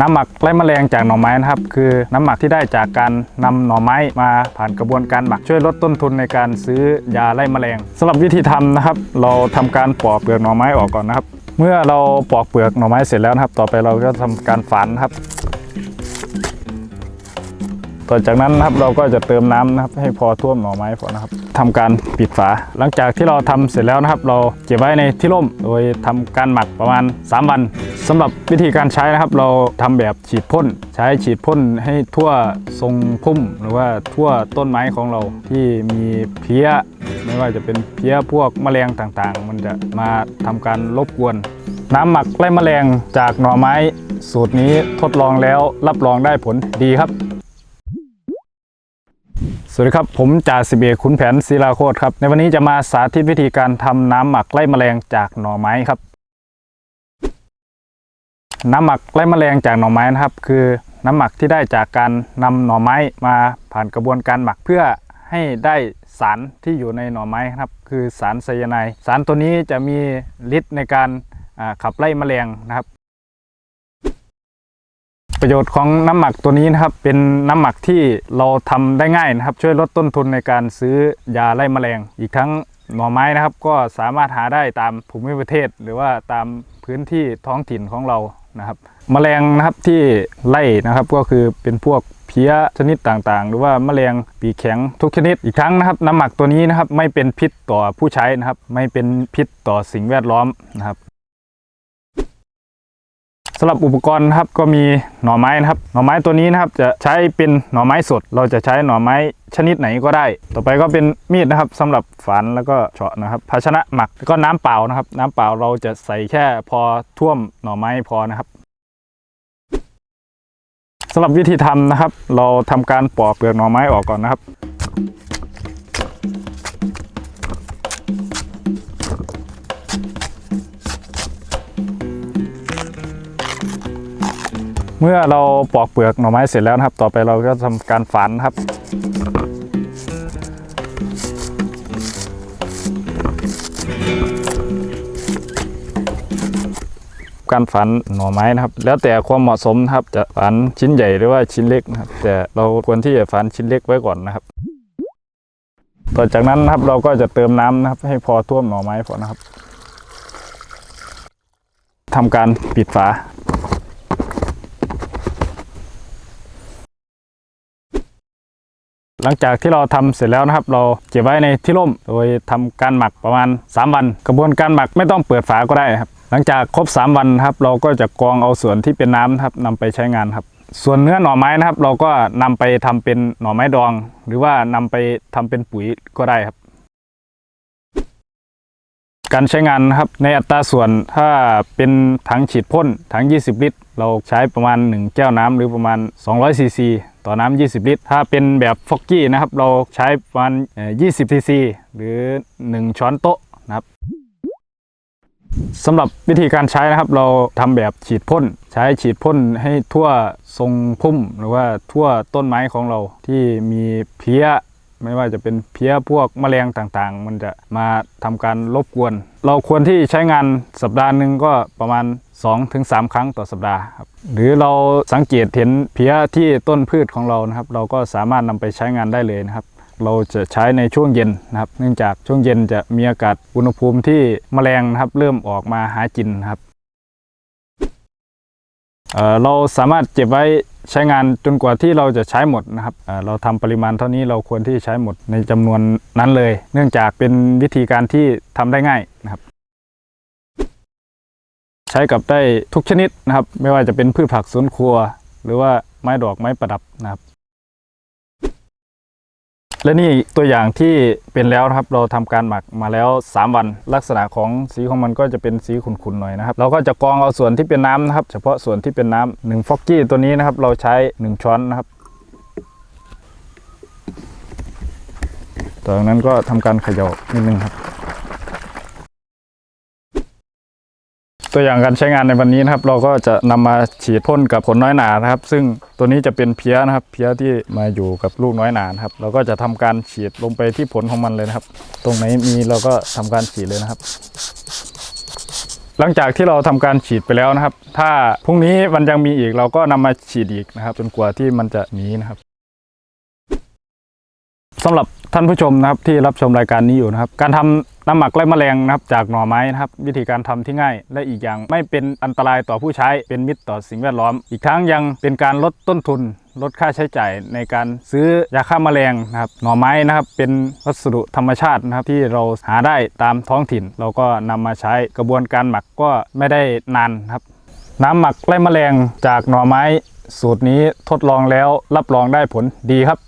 น้ำหมักไล่แมลงจากหน่อไม้นะครับ คือน้ำหมักที่ได้จากการนำหน่อไม้มาผ่านกระบวนการหมักช่วยลดต้นทุนในการซื้อยาไล่แมลงสำหรับวิธีทำนะครับ เราทำการปอกเปลือกหน่อไม้ออกก่อนนะครับ เมื่อเราปอกเปลือกหน่อไม้เสร็จแล้วนะครับ ต่อไปเราก็ทำการฝานครับ ต่อจากนั้นนะครับเราก็จะเติมน้ำนะครับให้พอท่วมหน่อไม้พอนะครับทำการปิดฝา หลังจากที่เราทำเสร็จแล้วนะครับ เราเก็บไว้ในที่ร่ม โดยทำการหมักประมาณ 3 วันสำหรับวิธีการใช้นะครับ เราทำแบบฉีดพ่นใช้ฉีดพ่นให้ทั่วทรงพุ่ม หรือว่าทั่วต้นไม้ของเราที่มีเพี้ยไม่ว่าจะเป็นเพี้ยพวกแมลงต่างๆ มันจะมาทำการรบกวน น้ำหมักไล่แมลงจากหน่อไม้ สูตรนี้ทดลองแล้วรับรองได้ผลดีครับ สวัสดีครับ ผมจ่าสิบเอกขุนแผนศิลาโคตรครับ ในวันนี้จะมาสาธิตวิธีการทำน้ำหมักไล่แมลงจากหน่อไม้ครับ น้ำหมักไล่แมลงจากหน่อไม้นะครับ คือน้ำหมักที่ได้จากการนำหน่อไม้มาผ่านกระบวนการหมักเพื่อให้ได้สารที่อยู่ในหน่อไม้ครับ คือสารไซยาไนด์สารตัวนี้จะมีฤทธิ์ในการขับไล่แมลงนะครับ ประโยชน์ของน้ำหมักตัวนี้นะครับ เป็นน้ำหมักที่เราทำได้ง่ายนะครับ ช่วยลดต้นทุนในการซื้อยาไล่แมลง อีกทั้งหน่อไม้นะครับ ก็สามารถหาได้ตามภูมิประเทศ หรือว่าตามพื้นที่ท้องถิ่นของเรานะครับแมลงนะครับที่ไล่นะครับก็คือเป็นพวกเพี้ยชนิดต่างๆ หรือว่าแมลงปีแข็งทุกชนิดอีกทั้งนะครับ น้ำหมักตัวนี้นะครับไม่เป็นพิษต่อผู้ใช้นะครับ ไม่เป็นพิษต่อสิ่งแวดล้อมนะครับ สำหรับอุปกรณ์ครับก็มีหน่อไม้นะครับ หน่อไม้ตัวนี้นะครับจะใช้เป็นหน่อไม้สด เราจะใช้หน่อไม้ชนิดไหนก็ได้ ต่อไปก็เป็นมีดนะครับสำหรับฝานแล้วก็เฉาะนะครับ ภาชนะหมักแล้วก็น้ำเปล่านะครับ น้ำเปล่าเราจะใส่แค่พอท่วมหน่อไม้พอนะครับสำหรับวิธีทำนะครับ เราทำการปอกเปลือกหน่อไม้ออกก่อนนะครับ เมื่อเราปอกเปลือกหน่อไม้เสร็จแล้วนะครับ ต่อไปเราก็ทำการฝานครับ การฝานหน่อไม้นะครับ แล้วแต่ความเหมาะสมนะครับจะฝานชิ้นใหญ่หรือว่าชิ้นเล็กนะครับ แต่เราควรที่จะฝานชิ้นเล็กไว้ก่อนนะครับ ต่อจากนั้นนะครับเราก็จะเติมน้ำนะครับ ให้พอท่วมหน่อไม้พอนะครับทำการปิดฝา หลังจากที่เราทำเสร็จแล้วนะครับ เราเก็บไว้ในที่ร่ม โดยทำการหมักประมาณ 3 วัน กระบวนการหมักไม่ต้องเปิดฝาก็ได้ครับ หลังจากครบ 3 วันครับ เราก็จะกรองเอาส่วนที่เป็นน้ำครับนำไปใช้งานครับส่วนเนื้อหน่อไม้นะครับ เราก็นำไปทำเป็นหน่อไม้ดอง หรือว่านำไปทำเป็นปุ๋ยก็ได้ครับ การใช้งานนะครับในอัตราส่วนถ้าเป็นถังฉีดพ่นถัง 20 ลิตร เราใช้ประมาณ 1 แก้วน้ำหรือประมาณ 200ซีซีต่อน้ำ20 ลิตร ถ้าเป็นแบบฟอกกี้นะครับ เราใช้ประมาณเอ่อ20ซีซีหรือ 1 ช้อนโต๊ะนะครับสำหรับวิธีการใช้นะครับ เราทำแบบฉีดพ่น ใช้ฉีดพ่นให้ทั่วทรงพุ่ม หรือว่าทั่วต้นไม้ของเราที่มีเพี้ย ไม่ว่าจะเป็นเพี้ยพวกแมลงต่างๆ มันจะมาทำการรบกวน เราควรที่ใช้งานสัปดาห์หนึ่งก็ประมาณ 2-3 ครั้งต่อสัปดาห์ครับหรือเราสังเกตเห็นเพี้ยที่ต้นพืชของเรานะครับ เราก็สามารถนำไปใช้งานได้เลยนะครับ เราจะใช้ในช่วงเย็นนะครับ เนื่องจากช่วงเย็นจะมีอากาศอุณหภูมิที่แมลงนะครับ เริ่มออกมาหากินนะครับเเราสามารถเก็บไว้ ใช้งานจนกว่าที่เราจะใช้หมดนะครับเราทำปริมาณเท่านี้เราควรที่ใช้หมดในจำนวนนั้นเลย เนื่องจากเป็นวิธีการที่ทำได้ง่ายนะครับ ใช้กับได้ทุกชนิดนะครับ ไม่ว่าจะเป็นพืชผักสวนครัว หรือว่าไม้ดอกไม้ประดับนะครับ และนี่ตัวอย่างที่เป็นแล้วนะครับ เราทำการหมักมาแล้ว 3 วัน ลักษณะของสีของมันก็จะเป็นสีขุ่นๆหน่อยนะครับเราก็จะกรองเอาส่วนที่เป็นน้ำนะครับ เฉพาะส่วนที่เป็นน้ำหนึ่งฟอกกี้ตัวนี้นะครับ เราใช้ 1 ช้อนนะครับจากนั้นก็ทำการเขย่านิดนึงครับ ตัวอย่างการใช้งานในวันนี้นะครับ เราก็จะนำมาฉีดพ่นกับขนน้อยหนานะครับ ซึ่งตัวนี้จะเป็นเพี้ยนะครับ เพี้ยที่มาอยู่กับลูกน้อยหนานะครับ เราก็จะทำการฉีดลงไปที่ผลของมันเลยนะครับ ตรงไหนมีเราก็ทำการฉีดเลยนะครับ หลังจากที่เราทำการฉีดไปแล้วนะครับ ถ้าพรุ่งนี้มันยังมีอีกเราก็นำมาฉีดอีกนะครับ จนกว่าที่มันจะหนีนะครับ สำหรับท่านผู้ชมนะครับที่รับชมรายการนี้อยู่นะครับ การทำน้ำหมักไล่แมลงนะครับจากหน่อไม้นะครับ วิธีการทำที่ง่าย และอีกอย่างไม่เป็นอันตรายต่อผู้ใช้เป็นมิตรต่อสิ่งแวดล้อม อีกทั้งยังเป็นการลดต้นทุน ลดค่าใช้จ่ายในการซื้อยาฆ่าแมลงนะครับหน่อไม้นะครับเป็นวัสดุธรรมชาตินะครับที่เราหาได้ตามท้องถิ่น เราก็นำมาใช้กระบวนการหมักก็ไม่ได้นานครับ น้ำหมักไล่แมลงจากหน่อไม้ สูตรนี้ทดลองแล้วรับรองได้ผลดีครับ